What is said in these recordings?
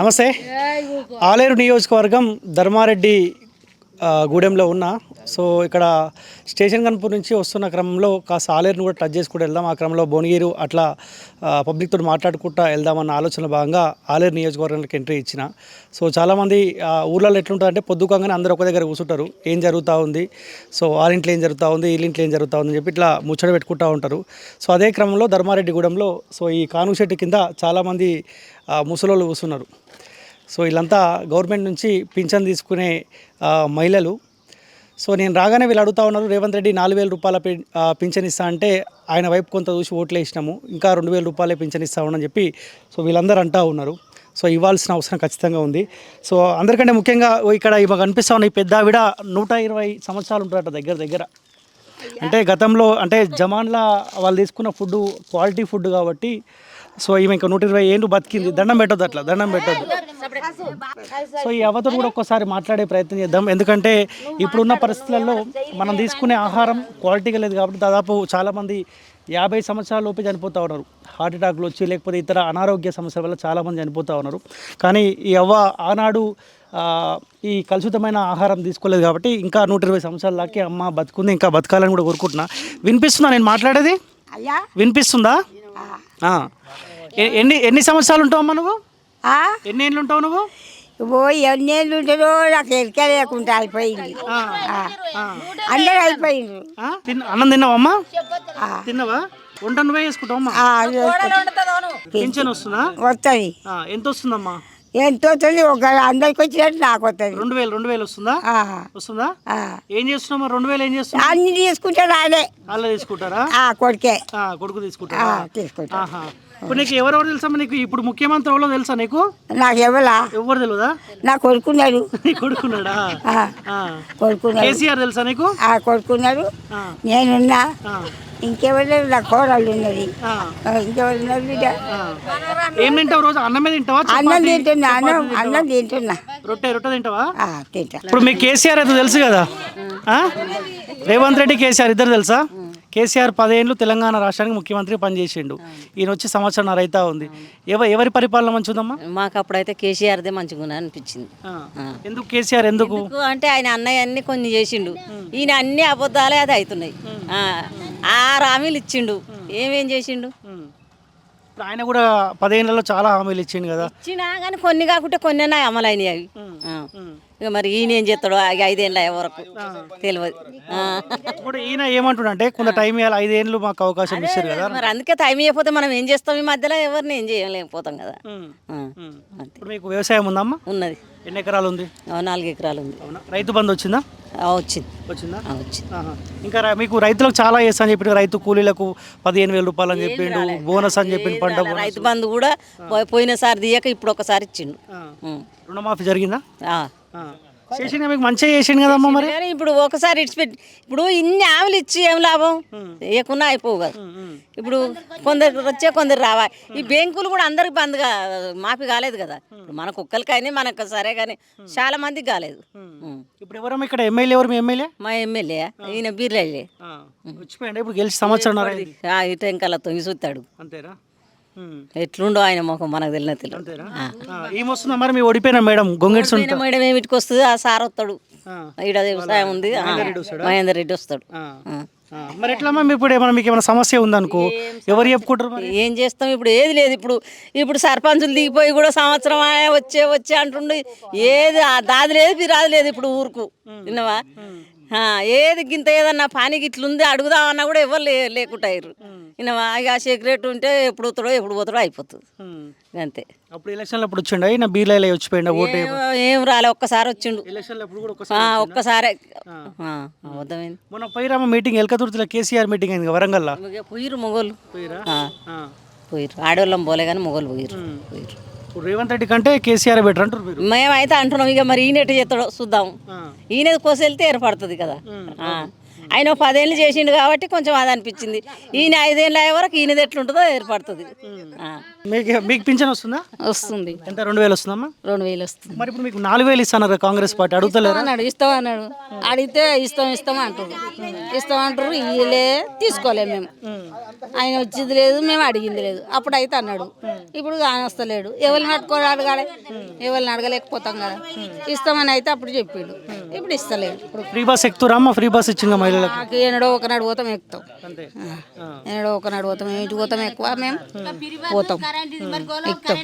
నమస్తే. ఆలేరు నియోజకవర్గం ధర్మారెడ్డి గూడెంలో ఉన్నా. సో ఇక్కడ స్టేషన్ కన్పూర్ నుంచి వస్తున్న క్రమంలో కాస్త ఆలేరుని కూడా టచ్ చేసుకుంటూ వెళ్దాం. ఆ క్రమంలో భువనగిరి అట్లా పబ్లిక్తో మాట్లాడుకుంటా వెళ్దామన్న ఆలోచన భాగంగా ఆలేరు నియోజకవర్గానికి ఎంట్రీ ఇచ్చిన. సో చాలామంది ఊర్లలో ఎట్లుంటారంటే పొద్దుకంగానే అందరూ ఒక దగ్గర కూర్చుంటారు. ఏం జరుగుతూ ఉంది? సో వాళ్ళింట్లో ఏం జరుగుతూ ఉంది? వీళ్ళింట్లో ఏం జరుగుతూ ఉంది? చెప్పి ఇట్లా ముచ్చట పెట్టుకుంటూ ఉంటారు. సో అదే క్రమంలో ధర్మారెడ్డిగూడెంలో సో ఈ కాను కింద చాలామంది ముసలోళ్ళు కూర్చున్నారు. సో వీళ్ళంతా గవర్నమెంట్ నుంచి పింఛన్ తీసుకునే మహిళలు. సో నేను రాగానే వీళ్ళు అడుగుతా ఉన్నారు రేవంత్ రెడ్డి నాలుగు వేల రూపాయల పింఛన్ ఇస్తా అంటే ఆయన వైపు కొంత చూసి ఓట్లు వేసినాము ఇంకా రెండు వేల రూపాయలే పింఛన్ ఇస్తా ఉన్నాని చెప్పి సో వీళ్ళందరూ అంటా ఉన్నారు. సో ఇవ్వాల్సిన అవసరం ఖచ్చితంగా ఉంది. సో అందరికంటే ముఖ్యంగా ఇక్కడ ఇవి కనిపిస్తా ఉన్నాయి పెద్ద ఆవిడ నూట ఇరవై సంవత్సరాలు ఉంటారట దగ్గర దగ్గర. అంటే గతంలో అంటే జమాన్లా వాళ్ళు తీసుకున్న ఫుడ్ క్వాలిటీ ఫుడ్ కాబట్టి సో ఈమె ఇంకా నూట ఇరవై ఏళ్ళు బతికింది. దండం పెట్టొద్దు అట్లా దండం పెట్టొద్దు. సో ఈ అవతో కూడా ఒక్కసారి మాట్లాడే ప్రయత్నం చేద్దాం. ఎందుకంటే ఇప్పుడున్న పరిస్థితులలో మనం తీసుకునే ఆహారం క్వాలిటీగా లేదు కాబట్టి దాదాపు చాలామంది యాభై సంవత్సరాల లోపే చనిపోతూ ఉన్నారు. హార్ట్ అటాక్లు వచ్చి లేకపోతే ఇతర అనారోగ్య సమస్యల వల్ల చాలామంది చనిపోతూ ఉన్నారు. కానీ ఈ అవ్వ ఆనాడు ఈ కలుషితమైన ఆహారం తీసుకోలేదు కాబట్టి ఇంకా నూట ఇరవై సంవత్సరాల దాకా అమ్మ బతుకుంది. ఇంకా బతకాలని కూడా కోరుకుంటున్నా. వినిపిస్తుందా నేను మాట్లాడేది? వినిపిస్తుందా? ఎన్ని ఎన్ని సంవత్సరాలు ఉంటావు అమ్మా నువ్వు? ఆ? ఎన్ని ఏళ్ళు ఉంటావు నువ్వు? ఓ ఎన్నేళ్ళు ఉంటారో నాకు ఎరిక లేకుండా అయిపోయింది. ఆ. అందరూ? తిన్న అన్నం తిన్నావా అమ్మా ఆ. తిన్నావా? వంట నువ్వే చేసుకుంటావు అమ్మా ఆ, చేసుకుంటా. పింఛన్ వస్తుందా? వస్తుంది ఆ, ఎంత వస్తుందమ్మా ఎంత వస్తుంది ఒక అందరికి వచ్చినట్టు నాకు వస్తుంది రెండు వేలు రెండు వేలు వస్తుందా. వస్తుందా. ఏం చేస్తున్నామా రెండు వేలు ఏం చేస్తున్నా అన్ని తీసుకుంటా రాలే వాళ్ళే తీసుకుంటారా? కొడుకే. ఆ, కొడుకు తీసుకుంటారా తీసుకుంటా. ఆహా. ఇప్పుడు నీకు ఎవరెవరు తెలుసా నీకు? ఇప్పుడు ముఖ్యమంత్రి ఎవరో తెలుసా నీకు? నాకు ఎవరా ఎవరు తెలియదా నా కొడుకున్నాడు. నీ కొడుకున్నాడా. కొడుకున్నాడు. కేసీఆర్ తెలుసా నీకు? ఆ కొడుకున్నాడు. నేనున్నా. ఇంకెవరు నా కోడళ్ళు ఉన్నది. ఇంకెవరు. ఏం తింటావు రోజు? అన్నమే తింటావా? అన్నం? తింటున్నా. అన్నం అన్నం తింటున్నా. రొట్టె రొట్టె తింటావా? తింటా. ఇప్పుడు మీకు కేసీఆర్ అయితే తెలుసు కదా? రేవంత్ రెడ్డి కేసీఆర్ ఇద్దరు తెలుసా? కేసీఆర్ పదేళ్ళు తెలంగాణ రాష్ట్రానికి ముఖ్యమంత్రి పనిచేసిండు. ఈయన వచ్చి సంవత్సరం అవుతా ఉంది. ఎవ ఎవరి పరిపాలన మంచిదమ్మా మాకు అప్పుడైతే కేసీఆర్దే మంచిగా అనిపించింది. ఎందుకు కేసీఆర్ ఎందుకు? అంటే ఆయన అన్నయ్య అన్ని కొన్ని చేసిండు. ఈయన అన్ని అబద్ధాలే అది అవుతున్నాయి. ఆ, ఆరు హామీలు ఇచ్చిండు. ఏమేం చేసిండు? ఆయన కూడా పదేళ్ళలో చాలా హామీలు ఇచ్చిండు కదా. ఇచ్చినా కానీ కొన్ని కాకుంటే కొన్ని అన్నా అమలు అయినాయి అవి. ఇక మరి ఈయన ఏం చేస్తాడో ఆ ఐదేళ్ళ అయ్యే వరకు తెలియదు. ఇప్పుడు ఈయన ఏమంటుండంటే కొంత టైం ఇవ్వాలి ఐదేళ్ళు మాకు అవకాశం ఇచ్చారు కదా మరి అందుకే టైం ఇవ్వకపోతే మనం ఏం చేస్తాం? ఈ మధ్యలో ఎవరిని ఏం చేయలేకపోతాం కదా. ఇప్పుడు మీకు వ్యవసాయం ఉందమ్మా? ఉన్నది. ఎన్ని ఎకరాలు ఉంది? ఆ, నాలుగు ఎకరాలు ఉంది. అవునా? రైతు బంధు వచ్చిందా? వచ్చింది. వచ్చిందా? వచ్చింది. ఇంకా మీకు రైతులకు చాలా చేస్తా అని చెప్పి రైతు కూలీలకు పదిహేను వేల రూపాయలు అని చెప్పిండు బోనస్ అని చెప్పిండు పంట. రైతు బంధు కూడా పోయినసారి తీయక ఇప్పుడు ఒకసారి ఇచ్చిండు. రుణమాఫీ జరిగిందా? చేసిండు మీకు మంచిగా చేసిండు కదమ్మా మరి? కానీ ఇప్పుడు ఒకసారి ఇడిచిపెట్టి ఇప్పుడు ఇన్ని ఆవులు ఇచ్చి ఏం లాభం? ఏకున్నా అయిపోవు కదా. ఇప్పుడు కొందరు వచ్చే కొందరు రావా ఈ బ్యాంకులు కూడా అందరికి బంద్గా మాఫీ కాలేదు కదా. ఇప్పుడు మన కుక్కలకైనా మనకు సరే కానీ చాలా మందికి కాలేదు. ఇప్పుడు ఎవరమ్మా ఇక్కడ? ఎమ్మెల్యే ఎవరు మీ ఎమ్మెల్యే? మా ఎమ్మెల్యే ఈయన బీర్లే వచ్చిపోయండి ఇప్పుడు గెలిచి సంవత్సరం ఇటు ఇంకా తొంగి చూస్తాడు. ఉమ్. ఎట్లుండో ఆయన ముఖం మనకు తెలియదు. తెలియదు ఏమొస్తుందా మరి మీ ఓడిపోయినా మేడం గొంగెట్స్ మేడం ఏమిటికి వస్తుంది? ఆ సార్ వస్తాడు. ఈడ వ్యవసాయం ఉంది. మహేందర్ రెడ్డి వస్తాడు. మరి ఎట్లమ్మా మీ ఇప్పుడు ఏమైనా మీకు ఏమైనా సమస్య ఉందనుకో? ఎవరు చెప్పుకుంటారు ఏం చేస్తాం? ఇప్పుడు ఏది లేదు. ఇప్పుడు ఇప్పుడు సర్పంచులు దిగిపోయి కూడా సంవత్సరం వచ్చే వచ్చే అంటుండు. ఏది దాది లేదు పిరాది లేదు ఇప్పుడు ఊరుకు. విన్నవా? ఏది గింత ఏదన్నా పానికి ఇట్లుంది అడుగుదామన్నా కూడా ఎవరు లే లేకుండా విన్నవా ఇక సెక్రెట్ ఉంటే ఎప్పుడు వస్తాడో ఎప్పుడు పోతాడో అయిపోతుంది. అంతే. అప్పుడు ఎలక్షన్లో అప్పుడు వచ్చిండ? నా బీర్లైలో వచ్చిపోయిండ ఓటు ఏం- రాలే ఒక్కసారి వచ్చిండు. ఎలక్షన్లో అప్పుడు కూడా ఆ, ఒకసారి ఒక్కసారే. అబద్ధమైంది మొన్న పైరామ మీటింగ్ ఎల్కతుర్తిలో కేసీఆర్ మీటింగ్ అయింది వరంగల్లో. పోయిరు మొగోళ్ళు. పోయిరా? ఆడవాళ్ళం పోలే కానీ మొగోళ్ళు పోయిరు పోయిరు రేవంత్ రెడ్డి కంటే కేసీఆర్ బెటర్ అంటారు మేమైతే అంటున్నాం ఇక మరి ఈయన ఎట్ట చేస్తాడో చూద్దాం. ఆ. ఈయన కోసి వెళ్తే ఏర్పడుతుంది కదా. ఆయన పదేళ్ళు చేసిండు కాబట్టి కొంచెం అది అనిపించింది. ఈయన ఐదేళ్ళు అయ్యే వరకు ఈయనది ఎట్లుంటుందో ఏర్పడుతుంది. మీకు మీకు పింఛన్ వస్తుందా? వస్తుంది. ఎంత? రెండు వేలు వస్తుందమ్మా? రెండు వేలు వస్తుంది. మరి ఇప్పుడు మీకు నాలుగు వేలు ఇస్తున్నారు కదా కాంగ్రెస్ పార్టీ అడుగుతలేరా? అన్నాడు? ఇస్తాం అన్నాడు? అడిగితే ఇస్తాం ఇస్తాం అంటారు ఇస్తాం అంటారు ఇయ్యలే తీసుకోలే మేము. ఆయన వచ్చింది లేదు మేము అడిగింది లేదు. అప్పుడు అయితే అన్నాడు. ఇప్పుడు ఆయన వస్తలేడు. ఎవరిని పట్టుకొని అడగాలి? ఎవరిని అడగలేకపోతాం కదా. ఇస్తామని అయితే అప్పుడు చెప్పిండు. ఇప్పుడు ఇస్తలేడు ఇప్పుడు ఫ్రీ బస్ ఎక్కుతురా అమ్మ? ఫ్రీ బస్ ఇచ్చిందా మహిళలకు? ఏనాడో ఒకనాడు పోతాం ఎక్కుతాం. ఏనాడో ఒకనాడు పోతాం ఇంటికి పోతాం ఎక్కువ. మేము పోతాం. ఎక్కుతాం.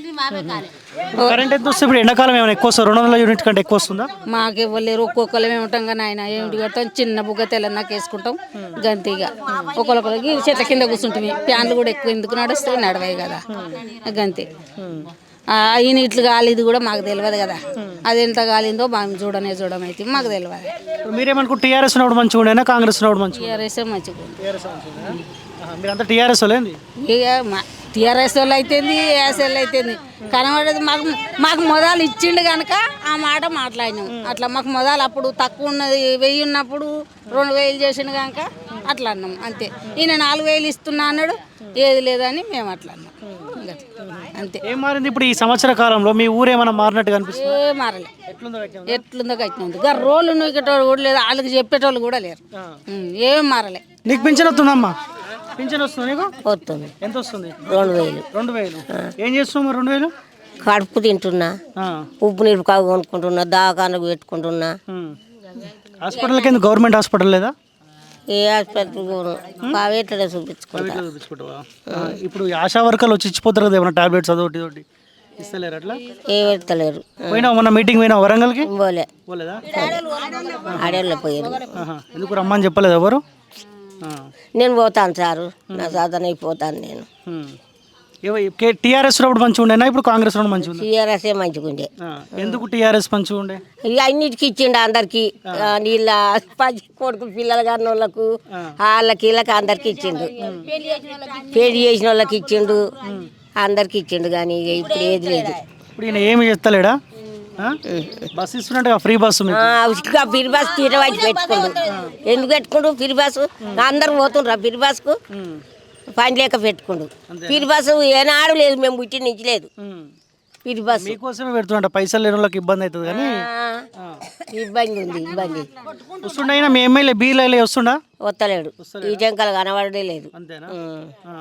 కరెంట్ ఎంత ఇప్పుడు ఎండాకాలం ఏమైనా ఎక్కువ వస్తుంది? రెండు వందల యూనిట్ కంటే ఎక్కువ వస్తుందా? మాకు ఇవ్వలేరు ఒక్కొక్కరు మేము ఉంటాం కానీ ఆయన ఏమిటి కడతాం చిన్న బుగ్గ తెల్లన్నాక వేసుకుంటాం గంతిగా. ఒక్కొక్కరికి చెట్ల కింద కూర్చుంటాం ఫ్యాన్లు కూడా ఎక్కువ ఎందుకు నడుస్తాయి? నడవాయి కదా. గంతి. ఆ, ఈయన ఇట్లు కాలేదు కూడా మాకు తెలియదు కదా. అది ఎంత కాలిందో మేము చూడనే చూడమైతే మాకు తెలియదు. మీరేమనుకుంటారు టీఆర్ఎస్ ఉన్నప్పుడు మంచిగా ఉండేనా? కాంగ్రెస్ ఉన్నప్పుడు మంచిగా టీఆర్ఎస్ మంచిగా. మీరంతా టీఆర్ఎస్ ఇక టీఆర్ఎస్ వాళ్ళు అయితేంది ఏఎస్ వాళ్ళు అయితేంది. కనబడేది మాకు మాకు మొదలు ఇచ్చిండు కనుక ఆ మాట మాట్లాడినాం. అట్లా మాకు మొదలు అప్పుడు తక్కువ ఉన్నది వెయ్యి ఉన్నప్పుడు రెండు వేలు చేసిండు కనుక అట్లా అన్నాం అంతే. ఈయన నాలుగు వేలు ఇస్తున్నా అన్నాడు ఏది లేదని మేము అట్లా అన్నాం. అంతే. ఏం మారింది ఇప్పుడు ఈ సంవత్సర కాలంలో? మీ ఊరు ఏమైనా మారినట్టు కనిపిస్తుంది ఏ మారలే. ఎట్లుందో కట్టినంది ఇంకా రోడ్లు నూకేటోళ్ళు కూడా లేదు వాళ్ళకి చెప్పేటోళ్ళు కూడా లేరు. ఏం మారలే. నీకు పింఛన్ వస్తుందమ్మా? పింఛన్ వస్తుంది నీకు? వస్తుంది. ఎంత వస్తుంది? రెండు వేలు. రెండు వేలు. ఏం చేస్తున్నావు మరి రెండు వేలు? కడుపు తింటున్నా. ఉప్పు నీరు కాగు కొనుక్కుంటున్నా దవాఖానకు పెట్టుకుంటున్నా. ఉమ్. హాస్పిటల్కి ఎందుకు? గవర్నమెంట్ హాస్పిటల్ లేదా? ఏ చూపించుకుంటా. ఆ, ఇప్పుడు ఆశా వర్కర్లు వచ్చి ఇచ్చిపోతారు కదా ఏమైనా టాబ్లెట్స్ అదొకటి ఇదొకటి ఇస్తలేరు అట్లా? ఏ పోయినావు? మొన్న మీటింగ్ పోయినావు వరంగల్కి? పోలే. పోలేదా? ఆడేళ్ళ పోయారు. ఎందుకు రమ్మని చెప్పలేదు ఎవరు. నేను పోతాను సారు. నా సాధన అయిపోతాను నేను. టీఆర్ఎస్ ఉన్నప్పుడు మంచిగా ఉండేనా? ఇప్పుడు కాంగ్రెస్ ఉన్నప్పుడు మంచిగా ఉంది టీఆర్ఎస్ఏ మంచిగుండే ఎందుకు టీఆర్ఎస్ మంచిగా ఉండే? ఇక అన్నిటికి ఇచ్చిండు అందరికి. నీళ్ళ పది కొడుకు పిల్లలు కాని వాళ్ళకు వాళ్ళకి వీళ్ళకి అందరికి ఇచ్చిండు. పెళ్ళి చేసిన వాళ్ళకి ఇచ్చిండు. అందరికి ఇచ్చిండు కానీ ఇప్పుడు ఏది లేదు. ఇప్పుడు ఈయన ఏమి చేస్తలేడా? బస్ ఇస్తున్నట్టు ఫ్రీ బస్సు మీకు? ఇంకా ఫిర్బాస్ తీరవాచి పెట్టుకోండు. ఎందుకు పెట్టుకోండు? ఫిర్బాస్ అందరు పోతుండ్రు ఆ ఫిర్బాస్కు పని లేక పెట్టుకోండు. ఫిర్బాస్ ఏనాడు లేదు మేము పుట్టి నుంచి లేదు. ఉమ్. ఫిర్బాస్ మీకోసమే పెడుతున్నట్ట పైసలు లేని వాళ్ళకి ఇబ్బంది అవుతుంది కానీ. ఇబ్బంది ఉంది ఇబ్బంది. వస్తుండే అయినా మీ ఎమ్మెల్యే బీఎల్ఏ వస్తుండా? వస్తలేడు. ఈ జంకలు కనబడడే లేదు. ఆ.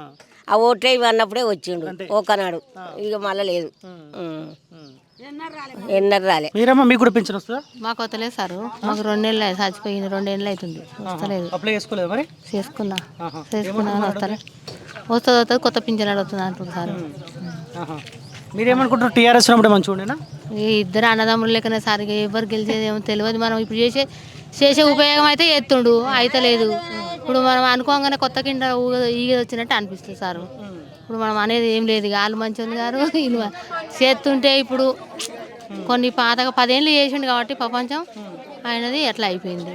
ఆ ఓటే అన్నప్పుడే వచ్చిండు. ఒకనాడు ఇక మళ్ళా లేదు. ఎన్నర రాలే. మీరమ్మా మీకు కూడా పింఛన్ వస్తుందా? మాకు వస్తలేదు సారు. మాకు రెండు నెలలు చచ్చిపోయింది రెండు నెలలు అవుతుంది. వస్తలేదు. అప్లై చేసుకోలేదు మరి? చేసుకున్నా. చేసుకున్నా కానీ వస్తలే. వస్తుంది వస్తుంది కొత్త పింఛన్ వస్తుంది అంటుంది సార్. మీరేమనుకుంటారు టీఆర్ఎస్ ఉన్నప్పుడు మంచిగా ఉండేనా ఈ ఇద్దరు అన్నదమ్ములు లెక్కనే సార్ ఎవరు గెలిచేది ఏమో తెలియదు. మనం ఇప్పుడు చేసే చేసే ఉపయోగం అయితే ఎత్తుండు అయితే లేదు ఇప్పుడు మనం అనుకోగానే కొత్త కింద ఈగ వచ్చినట్టు అనిపిస్తుంది సారు. ఇప్పుడు మనం అనేది ఏం లేదు. వాళ్ళు మంచిగా గారు. వీళ్ళు చేస్తుంటే ఇప్పుడు కొన్ని పాతగా పదేళ్ళు చేసిండు కాబట్టి ప్రపంచం ఆయనది ఎట్లా అయిపోయింది.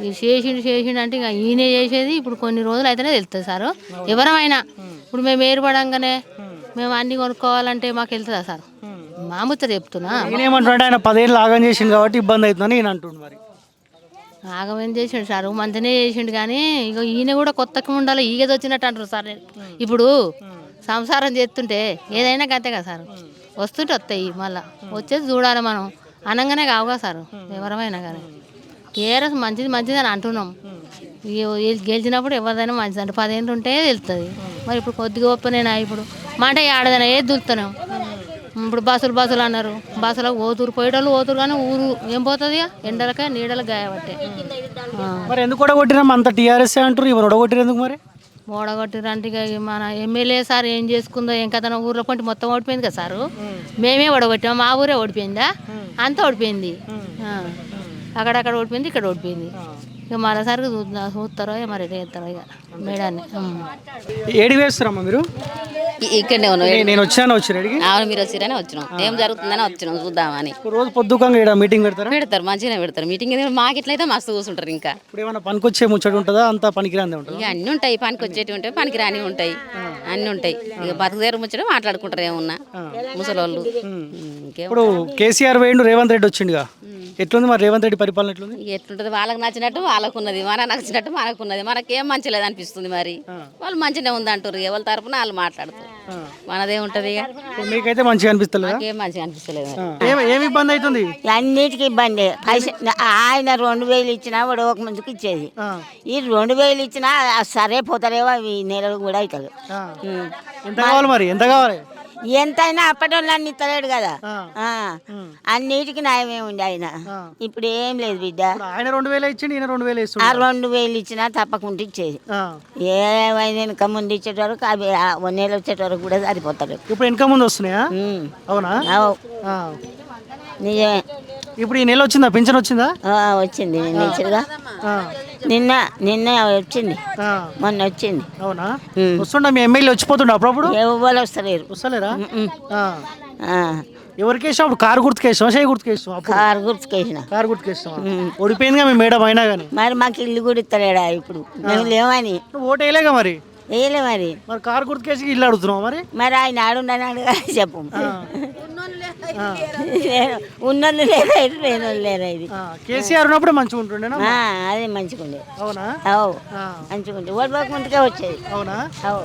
ఇది చేసిండు చేసిండు అంటే ఇక ఈయనే చేసేది. ఇప్పుడు కొన్ని రోజులు అయితేనే తెలుస్తుంది సారు. ఎవరమైనా ఇప్పుడు మేము ఏర్పడంగానే మేము అన్ని కొనుక్కోవాలంటే మాకు వెళ్తుందా సార్? మా ముచ్చట చెప్తున్నా. ఆయన పదేళ్ళు ఆగం చేసింది కాబట్టి ఇబ్బంది అవుతుందని ఈయన అంటుండు మరి. ఆగమేం చేసిండు సార్? మంచిగానే చేసిండు కానీ ఇక ఈయన కూడా కొత్తకి ఉండాలి ఈగది వచ్చినట్టు అంటారు సార్. ఇప్పుడు సంసారం చేస్తుంటే ఏదైనా గంతే కదా సార్? వస్తుంటే వస్తాయి మళ్ళా. వచ్చేది చూడాలి మనం. అనగానే కావుగా సార్ ఎవరమైనా కానీ. టీఆర్ఎస్ మంచిది మంచిది అని అంటున్నాం. గెలిచినప్పుడు ఎవరిదైనా మంచిది. అంటే పదేళ్ళు ఉంటే తెలుస్తుంది మరి ఇప్పుడు కొద్దిగా ఒప్పనేనా ఇప్పుడు. మాట ఆడదైనా ఏది దులుతున్నాం ఇప్పుడు బస్సులు బస్సులు అన్నారు. బస్సులకు పోతురు పోయేటోళ్ళు పోతురు కానీ ఊరు ఏం పోతుంది ఇక? ఎండలకే నీడలకు గాయబట్టే. మరి ఎందుకు అంత టీఆర్ఎస్ అంటారు ఓడగొట్టిరు ఎందుకు మరి? ఓడగొట్టిరంటే ఇక మన ఎమ్మెల్యే సార్ ఏం చేసుకుందో ఇంకా తన ఊర్లో కొంటే మొత్తం ఓడిపోయింది కదా సారు? మేమే ఓడగొట్టాం మా ఊరే ఓడిపోయిందా? అంతా ఓడిపోయింది. ఆ. అక్కడక్కడ ఓడిపోయింది ఇక్కడ ఓడిపోయింది. ఇక మరోసారి చూద్దా- చూస్తారో మరి చేస్తారో ఇక మేడాన్ని. ఏడి వేస్తారమ్మా మీరు? ఇక్కడనే ఉన్నాం నేను వచ్చాను ఏడికి? అవును మీరు వచ్చిరని వచ్చినాం. ఏం జరుగుతుందని వచ్చినాం చూద్దామని. రోజు పొద్దుకంగా ఇక్కడ మీటింగ్ పెడతారా? పెడతారు మంచిగానే పెడతారు. మీటింగ్ మాకు ఎట్లయితే మస్తు కూర్చుంటారు ఇంకా. ఇప్పుడు ఏమైనా పనికొచ్చే ముచ్చట ఉంటుందా? అంత పనికిరాందే ఉంటుందా? ఇక అన్నీ ఉంటాయి పనికి వచ్చేటి ఉంటాయి. పనికి రాని ఉంటాయి అన్నీ ఉంటాయి. ఇక బతుకుదేరు ముచ్చట మాట్లాడుకుంటారు ఏమున్నా ముసలోళ్ళు. ఇప్పుడు కేసీఆర్ వేయండు రేవంత్ రెడ్డి వచ్చిండుగా. ఎట్లుంది మరి రేవంత్ రెడ్డి పరిపాలన ఎట్లుంది? ఎట్లుంటది? వాళ్ళకి నచ్చినట్టు వాళ్ళకు ఉన్నది మనకు నచ్చినట్టు మనకు ఉన్నది మనకేం మంచి లేదు అనిపిస్తుంది మరి వాళ్ళు మంచిగా ఉంది అంటారు ఎవరి తరపున వాళ్ళు మాట్లాడుతారు. మనదే ఉంటది మీకైతే మంచిగా అనిపిస్తలేదా? మంచిగా. ఏం ఏమి ఇబ్బంది అవుతుంది అన్నిటికీ ఇబ్బంది. పైస ఆయన రెండు వేలు ఇచ్చినా వాడు ఒక ముందుకు ఇచ్చేది. ఈ రెండు వేలు ఇచ్చినా సరే పోతారేవో అవి నెలలు కూడా అవుతుంది. ఎంత కావాలి మరి? ఎంత కావాలి? ఎంతైనా అప్పటి అన్ని ఇస్తలేడు కదా. ఆ. అన్నిటికీ న్యాయమే ఉంది ఆయన. ఇప్పుడు ఏం లేదు బిడ్డ. ఆయన రెండు వేలు ఇచ్చిండు ఈయన రెండు వేలు ఆ ఇస్తుండు రెండు వేలు ఇచ్చినా తప్పకుండా ఇచ్చేది. ఆ. ఏమైనా వెనక ముందు ఇచ్చేట వరకు అవి ఆ నెల వచ్చేట వరకు కూడా సరిపోతాడు ఇప్పుడు వెనక ముందు వస్తున్నాయా? ఉమ్. అవునా? అవు. ఆ. నిజమే. ఇప్పుడు ఈ నెల వచ్చిందా? పింఛన్ వచ్చిందా? ఆ, వచ్చింది. నిన్న ఇచ్చారుగా ఆ. నిన్న నిన్న వచ్చింది. మొన్న వచ్చింది. అవునా. వస్తుండ మీ ఎమ్మెల్యే వచ్చిపోతుండ అప్పుడప్పుడు? ఎవరు వస్తలేరు. వస్తలేరా? ఆ. ఆ, ఎవరికి వేసాం అప్పుడు కారు గుర్తుకు వేసాం చేయి గుర్తుకు వేసాం అప్పుడు? కారు గుర్తుకేసిన. కారు గుర్తుకు వేసాం ఓడిపోయిందిగా మీ మేడం అయినా కానీ మరి మాకు ఇల్లు కూడా ఇస్తలేడా ఇప్పుడు? మేము లేవని. ఓటు వేయలేగా మరి? వేయలే మరి. మరి కారు గుర్తుకేసి ఇల్లు అడుగుతున్నావు మరి? మరి ఆయన ఆడుండని చెప్పు. ఉన్నోళ్ళు లేరా ఇది లేనోళ్ళు లేరా ఇది. కేసీఆర్ ఉన్నప్పుడు మంచిగా ఉంటుండేనా? ఆ, అదే మంచిగా ఉండే అవునా? అవు. మంచిగా ఉండే ఓడిపోక ముందుకే వచ్చేది. అవునా? అవు.